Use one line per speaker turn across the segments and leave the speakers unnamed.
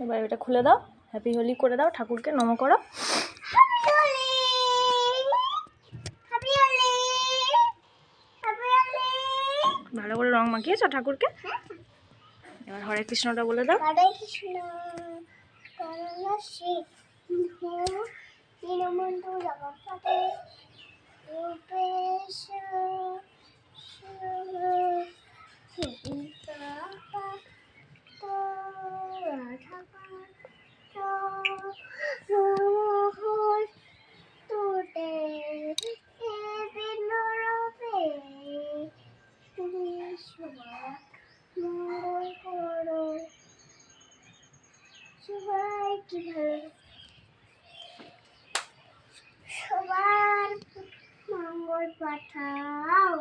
এবার এটা খুলে দাও। হ্যাপি হোলি করে দাও ঠাকুরকে নম করো! ভালো করে রং মাখিয়েছো ঠাকুরকে? এবার হরে কৃষ্ণটা বলে দাও।
হরে কৃষ্ণ শ্রী মঙ্গল করো সবাই কি ভালো সবার মঙ্গল পাঠাও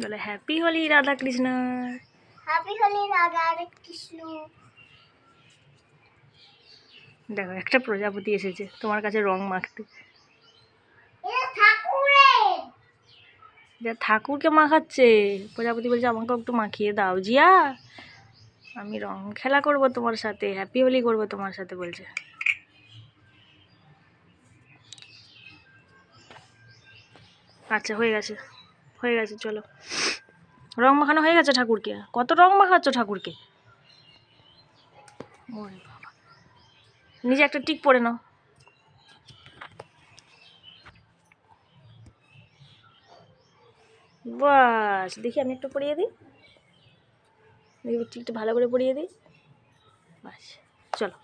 বলে হ্যাপি হোলি রাধা কৃষ্ণ
হ্যাপি হলি রাধা কৃষ্ণ
দেখো একটা প্রজাপতি এসেছে তোমার কাছে রং মাখতে। যা ঠাকুরকে মাখাচ্ছে প্রজাপতি বলছে আমাকে একটু মাখিয়ে দাও জিয়া। আমি রং খেলা করব তোমার সাথে হ্যাপি হোলি করব তোমার সাথে বলছে। আচ্ছা হয়ে গেছে হয়ে গেছে চলো। রং মাখানো হয়ে গেছে ঠাকুরকে? কত রং মাখাচ্ছ ঠাকুরকে? ওরে নিজে একটা টিক পরে নাও। বাস দেখি আমি একটু পরিয়ে দিই। দেখি টিকটা ভালো করে পরিয়ে দিই। বাস চলো।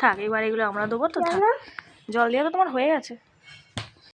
থাক এবার এগুলো আমরা দেবো তো থাক। জল দিয়ে তো তোমার হয়ে গেছে।